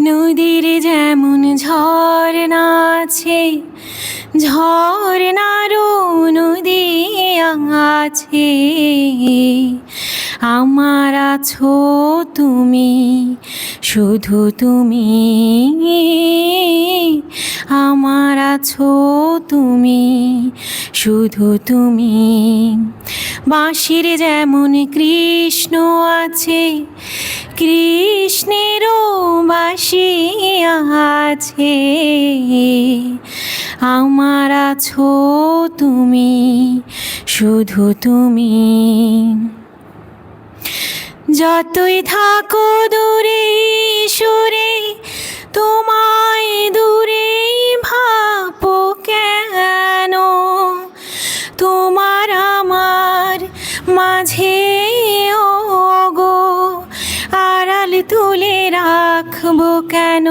নদীর যেমন ঝর্ণা আছে, ঝর্ণারও নদী আছে। আমার আছো তুমি, শুধু তুমি। আমার আছো তুমি, শুধু তুমি। বাঁশির যেমন কৃষ্ণ আছে কৃষ্ণেরও বাসি আছে। আমার আছো তুমি শুধু তুমি। যতই থাকো দূরে রাখব কেন?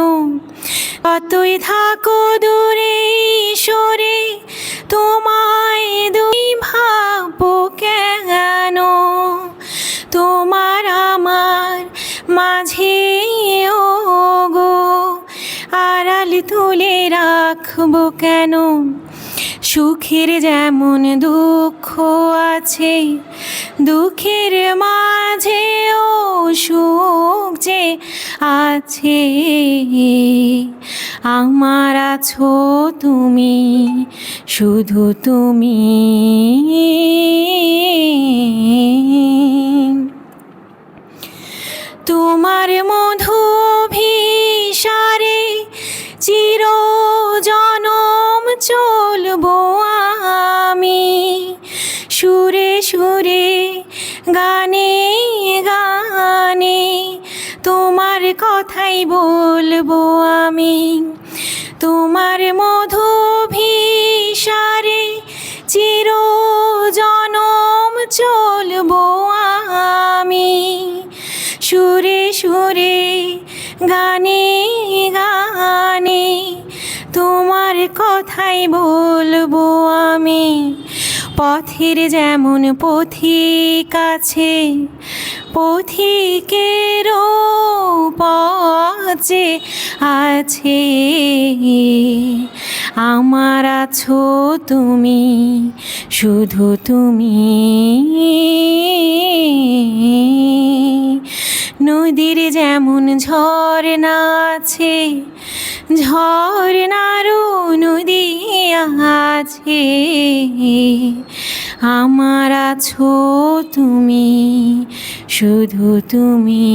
কতই থাকো দূরে, সরে। তোমায় দুই ভাবো কেন? তোমার আমার মাঝে গো। আড়াল তুলে রাখব কেন? সুখের যেমন দুঃখ আছে, দুঃখের মাঝেও আছে, আমার আছো তুমি, শুধু তুমি। তোমার মধু ভিসারে চির জনম চলবো আমি। সুরে সুরে গানে গানে কথাই বলব আমি। তোমার মধু ভিসারে চির জনম চলবো আমি। সুরে সুরে গানে গানে তোমার কথাই বলব আমি। পথের যেমন পথিক আছে, পথিকেরও পথে আছে। আমার আছো তুমি শুধু তুমি। নদীর যেমন ঝর্ণা আছে ঝর্ণারও নদী আছে। আমার আছো তুমি শুধু তুমি।